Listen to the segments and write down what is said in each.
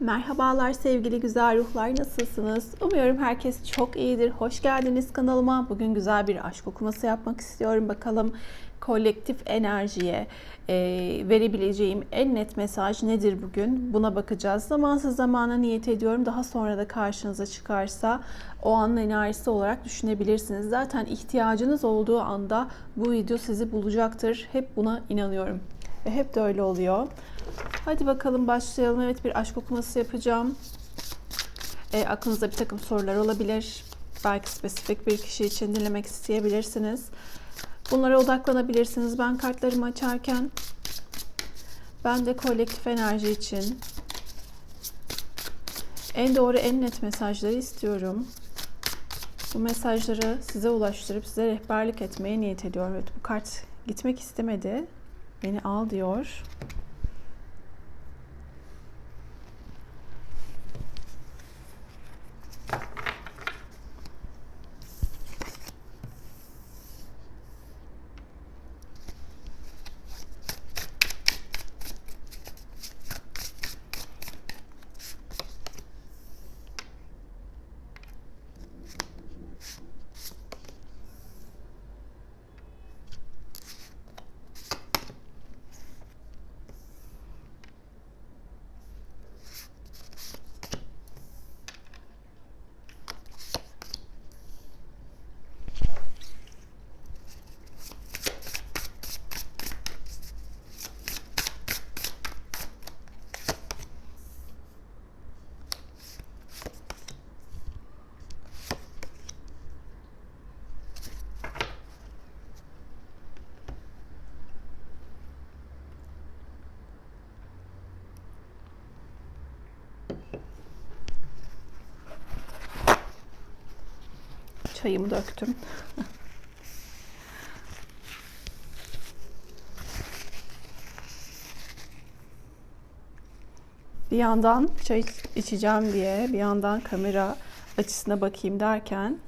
Merhabalar sevgili güzel ruhlar nasılsınız? Umuyorum herkes çok iyidir. Hoş geldiniz kanalıma. Bugün güzel bir aşk okuması yapmak istiyorum. Bakalım kolektif enerjiye e, verebileceğim en net mesaj nedir bugün? Buna bakacağız. Zamansız zamana niyet ediyorum. Daha sonra da karşınıza çıkarsa o anın enerjisi olarak düşünebilirsiniz. Zaten ihtiyacınız olduğu anda bu video sizi bulacaktır. Hep buna inanıyorum. Ve hep de öyle oluyor. Hadi bakalım başlayalım. Evet bir aşk okuması yapacağım. E, aklınızda bir takım sorular olabilir. Belki spesifik bir kişi için dinlemek isteyebilirsiniz. Bunlara odaklanabilirsiniz. Ben kartlarımı açarken ben de kolektif enerji için en doğru en net mesajları istiyorum. Bu mesajları size ulaştırıp size rehberlik etmeye niyet ediyorum. Evet bu kart gitmek istemedi. Beni al diyor. Çayımı döktüm. bir yandan çay içeceğim diye bir yandan kamera açısına bakayım derken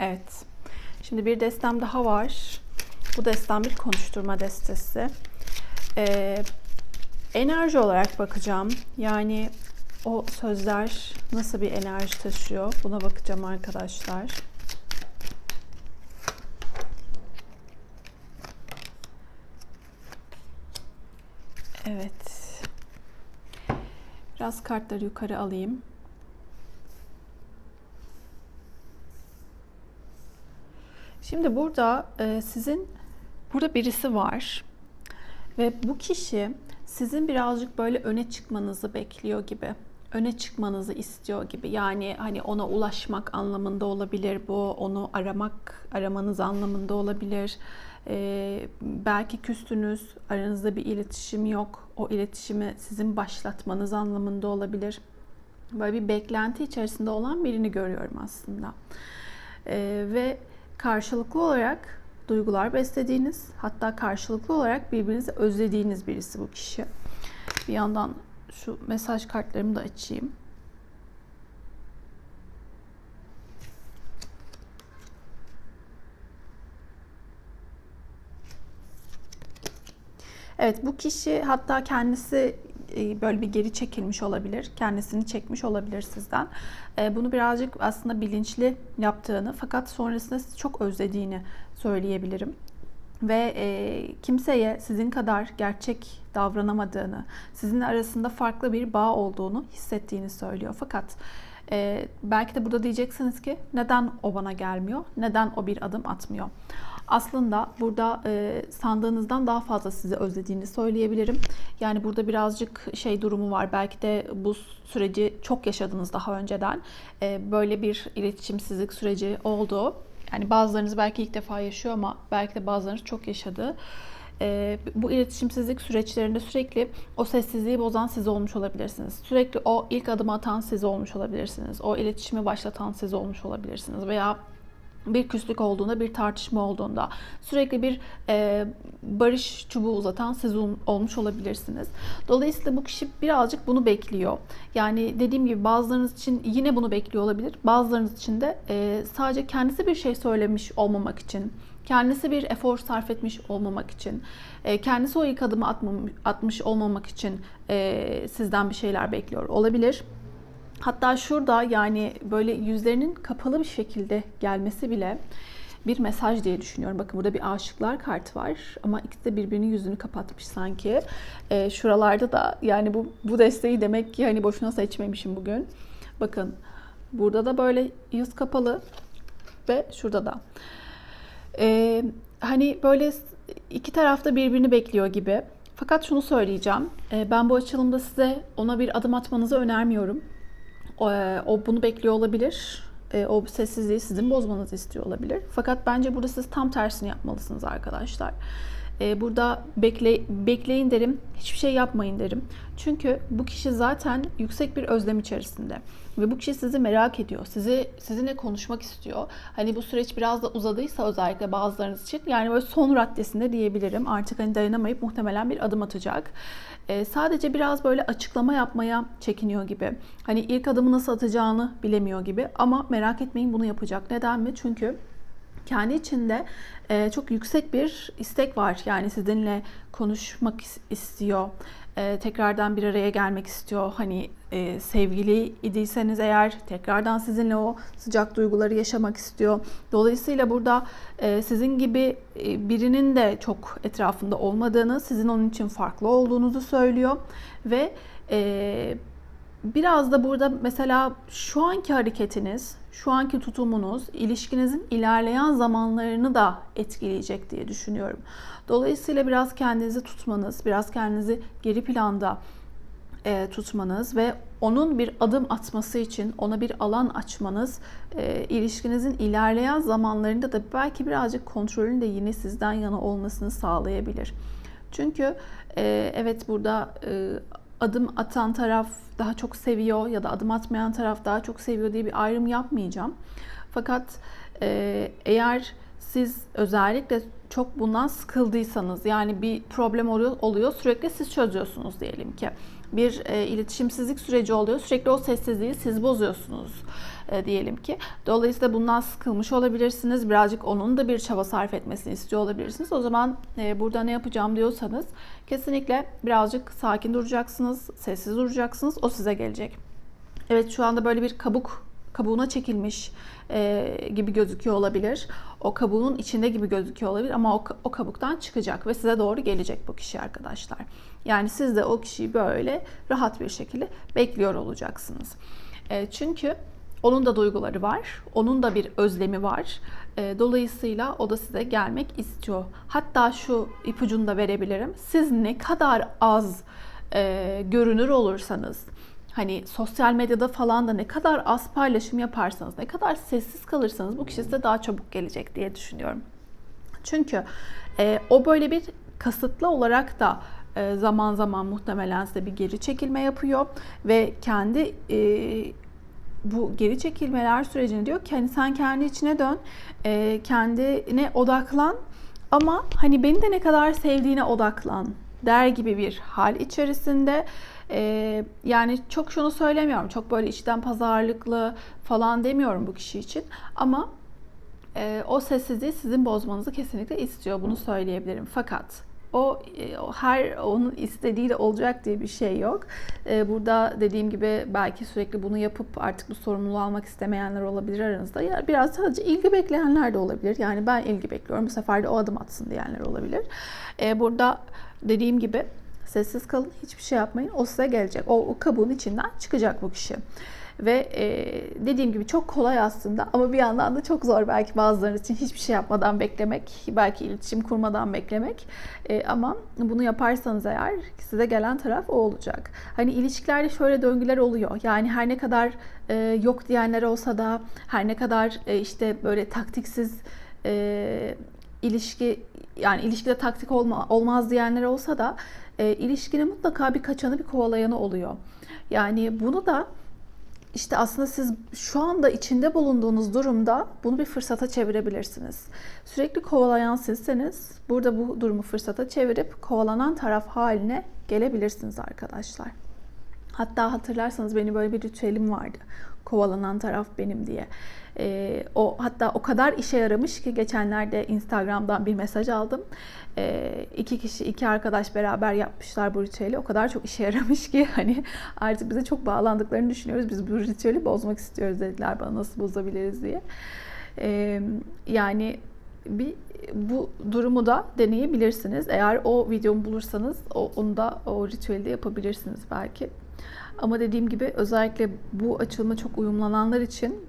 Evet. Şimdi bir destem daha var. Bu destem bir konuşturma destesi. Ee, enerji olarak bakacağım. Yani o sözler nasıl bir enerji taşıyor? Buna bakacağım arkadaşlar. Evet. Biraz kartları yukarı alayım. Şimdi burada e, sizin burada birisi var ve bu kişi sizin birazcık böyle öne çıkmanızı bekliyor gibi. Öne çıkmanızı istiyor gibi. Yani hani ona ulaşmak anlamında olabilir bu. Onu aramak, aramanız anlamında olabilir. Ee, belki küstünüz, aranızda bir iletişim yok. O iletişimi sizin başlatmanız anlamında olabilir. Böyle bir beklenti içerisinde olan birini görüyorum aslında. Ee, ve karşılıklı olarak duygular beslediğiniz, hatta karşılıklı olarak birbirinizi özlediğiniz birisi bu kişi. Bir yandan şu mesaj kartlarımı da açayım. Evet bu kişi hatta kendisi böyle bir geri çekilmiş olabilir. Kendisini çekmiş olabilir sizden. E, bunu birazcık aslında bilinçli yaptığını fakat sonrasında sizi çok özlediğini söyleyebilirim. Ve e, kimseye sizin kadar gerçek davranamadığını, sizin arasında farklı bir bağ olduğunu hissettiğini söylüyor. Fakat e, belki de burada diyeceksiniz ki neden o bana gelmiyor, neden o bir adım atmıyor? Aslında burada e, sandığınızdan daha fazla sizi özlediğini söyleyebilirim. Yani burada birazcık şey durumu var. Belki de bu süreci çok yaşadınız daha önceden. E, böyle bir iletişimsizlik süreci oldu. Yani bazılarınız belki ilk defa yaşıyor ama belki de bazılarınız çok yaşadı. E, bu iletişimsizlik süreçlerinde sürekli o sessizliği bozan siz olmuş olabilirsiniz. Sürekli o ilk adım atan siz olmuş olabilirsiniz. O iletişimi başlatan siz olmuş olabilirsiniz. Veya bir küslük olduğunda, bir tartışma olduğunda sürekli bir e, barış çubuğu uzatan siz ol- olmuş olabilirsiniz. Dolayısıyla bu kişi birazcık bunu bekliyor. Yani dediğim gibi bazılarınız için yine bunu bekliyor olabilir. Bazılarınız için de e, sadece kendisi bir şey söylemiş olmamak için, kendisi bir efor sarf etmiş olmamak için, e, kendisi o ilk adımı atmam- atmış olmamak için e, sizden bir şeyler bekliyor olabilir. Hatta şurada yani böyle yüzlerinin kapalı bir şekilde gelmesi bile bir mesaj diye düşünüyorum. Bakın burada bir aşıklar kartı var ama ikisi de birbirinin yüzünü kapatmış sanki. Ee, şuralarda da yani bu bu desteği demek ki hani boşuna seçmemişim bugün. Bakın burada da böyle yüz kapalı ve şurada da. Ee, hani böyle iki tarafta birbirini bekliyor gibi. Fakat şunu söyleyeceğim. Ee, ben bu açılımda size ona bir adım atmanızı önermiyorum. O, e, o bunu bekliyor olabilir. E, O sessizliği sizin bozmanızı istiyor olabilir. Fakat bence burada siz tam tersini yapmalısınız arkadaşlar. E, Burada bekle, bekleyin derim, hiçbir şey yapmayın derim. Çünkü bu kişi zaten yüksek bir özlem içerisinde ve bu kişi sizi merak ediyor. Sizi sizinle konuşmak istiyor. Hani bu süreç biraz da uzadıysa özellikle bazılarınız için yani böyle son raddesinde diyebilirim. Artık hani dayanamayıp muhtemelen bir adım atacak. Ee, sadece biraz böyle açıklama yapmaya çekiniyor gibi. Hani ilk adımı nasıl atacağını bilemiyor gibi. Ama merak etmeyin bunu yapacak. Neden mi? Çünkü kendi içinde e, çok yüksek bir istek var. Yani sizinle konuşmak is- istiyor. E, tekrardan bir araya gelmek istiyor. Hani e, sevgili idiyseniz eğer tekrardan sizinle o sıcak duyguları yaşamak istiyor. Dolayısıyla burada e, sizin gibi e, birinin de çok etrafında olmadığını, sizin onun için farklı olduğunuzu söylüyor ve e, Biraz da burada mesela şu anki hareketiniz, şu anki tutumunuz ilişkinizin ilerleyen zamanlarını da etkileyecek diye düşünüyorum. Dolayısıyla biraz kendinizi tutmanız, biraz kendinizi geri planda e, tutmanız ve onun bir adım atması için ona bir alan açmanız e, ilişkinizin ilerleyen zamanlarında da belki birazcık kontrolün de yine sizden yana olmasını sağlayabilir. Çünkü e, evet burada e, adım atan taraf daha çok seviyor ya da adım atmayan taraf daha çok seviyor diye bir ayrım yapmayacağım. Fakat eğer siz özellikle çok bundan sıkıldıysanız yani bir problem oluyor, sürekli siz çözüyorsunuz diyelim ki. Bir e, iletişimsizlik süreci oluyor sürekli o sessizliği siz bozuyorsunuz e, diyelim ki. Dolayısıyla bundan sıkılmış olabilirsiniz. Birazcık onun da bir çaba sarf etmesini istiyor olabilirsiniz. O zaman e, burada ne yapacağım diyorsanız kesinlikle birazcık sakin duracaksınız, sessiz duracaksınız. O size gelecek. Evet şu anda böyle bir kabuk kabuğuna çekilmiş e, gibi gözüküyor olabilir. O kabuğun içinde gibi gözüküyor olabilir ama o, o kabuktan çıkacak ve size doğru gelecek bu kişi arkadaşlar. Yani siz de o kişiyi böyle rahat bir şekilde bekliyor olacaksınız. E, çünkü onun da duyguları var, onun da bir özlemi var. E, dolayısıyla o da size gelmek istiyor. Hatta şu ipucunu da verebilirim. Siz ne kadar az e, görünür olursanız, hani sosyal medyada falan da ne kadar az paylaşım yaparsanız, ne kadar sessiz kalırsanız bu kişi size daha çabuk gelecek diye düşünüyorum. Çünkü e, o böyle bir kasıtlı olarak da e, zaman zaman muhtemelen size bir geri çekilme yapıyor ve kendi e, bu geri çekilmeler sürecini diyor ki hani sen kendi içine dön, e, kendine odaklan ama hani beni de ne kadar sevdiğine odaklan der gibi bir hal içerisinde. E, yani çok şunu söylemiyorum, çok böyle içten pazarlıklı falan demiyorum bu kişi için ama e, o sessizliği sizin bozmanızı kesinlikle istiyor, bunu söyleyebilirim. Fakat o, e, her onun istediği de olacak diye bir şey yok. E, burada dediğim gibi belki sürekli bunu yapıp artık bu sorumluluğu almak istemeyenler olabilir aranızda. Ya biraz sadece ilgi bekleyenler de olabilir. Yani ben ilgi bekliyorum. Bu sefer de o adım atsın diyenler olabilir. E, burada dediğim gibi sessiz kalın, hiçbir şey yapmayın. O size gelecek. O, o kabuğun içinden çıkacak bu kişi. Ve e, dediğim gibi çok kolay aslında ama bir yandan da çok zor belki bazılarınız için hiçbir şey yapmadan beklemek, belki iletişim kurmadan beklemek. E, ama bunu yaparsanız eğer size gelen taraf o olacak. Hani ilişkilerde şöyle döngüler oluyor. Yani her ne kadar e, yok diyenler olsa da, her ne kadar e, işte böyle taktiksiz e, ilişki yani ilişkide taktik olma, olmaz diyenler olsa da e, ilişkinin mutlaka bir kaçanı bir kovalayanı oluyor. Yani bunu da işte aslında siz şu anda içinde bulunduğunuz durumda bunu bir fırsata çevirebilirsiniz. Sürekli kovalayan sizseniz burada bu durumu fırsata çevirip kovalanan taraf haline gelebilirsiniz arkadaşlar. Hatta hatırlarsanız benim böyle bir ritüelim vardı. Kovalanan taraf benim diye. Ee, o hatta o kadar işe yaramış ki geçenlerde Instagram'dan bir mesaj aldım. Ee, iki kişi, iki arkadaş beraber yapmışlar bu ritüeli. O kadar çok işe yaramış ki hani artık bize çok bağlandıklarını düşünüyoruz. Biz bu ritüeli bozmak istiyoruz dediler bana nasıl bozabiliriz diye. Ee, yani bir bu durumu da deneyebilirsiniz. Eğer o videomu bulursanız o, onu da o ritüeli de yapabilirsiniz belki. Ama dediğim gibi özellikle bu açılıma çok uyumlananlar için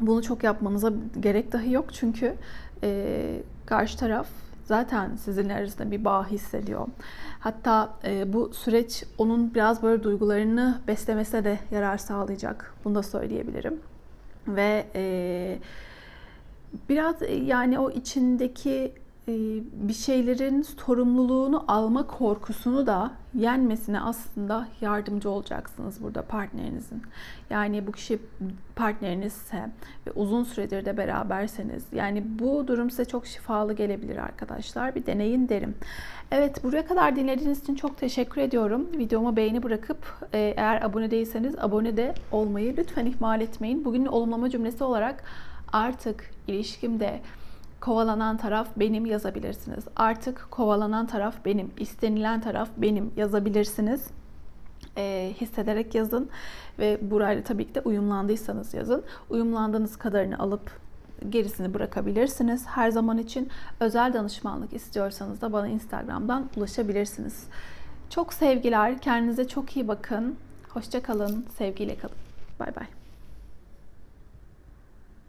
bunu çok yapmanıza gerek dahi yok. Çünkü e, karşı taraf zaten sizinle arasında bir bağ hissediyor. Hatta e, bu süreç onun biraz böyle duygularını beslemesine de yarar sağlayacak. Bunu da söyleyebilirim. Ve e, biraz e, yani o içindeki bir şeylerin sorumluluğunu alma korkusunu da yenmesine aslında yardımcı olacaksınız burada partnerinizin. Yani bu kişi partnerinizse ve uzun süredir de beraberseniz yani bu durum size çok şifalı gelebilir arkadaşlar. Bir deneyin derim. Evet buraya kadar dinlediğiniz için çok teşekkür ediyorum. Videoma beğeni bırakıp e, eğer abone değilseniz abone de olmayı lütfen ihmal etmeyin. Bugün olumlama cümlesi olarak artık ilişkimde kovalanan taraf benim yazabilirsiniz. Artık kovalanan taraf benim, istenilen taraf benim yazabilirsiniz. E, hissederek yazın ve burayla tabii ki de uyumlandıysanız yazın. Uyumlandığınız kadarını alıp gerisini bırakabilirsiniz. Her zaman için özel danışmanlık istiyorsanız da bana Instagram'dan ulaşabilirsiniz. Çok sevgiler, kendinize çok iyi bakın. Hoşça kalın, sevgiyle kalın. Bay bay.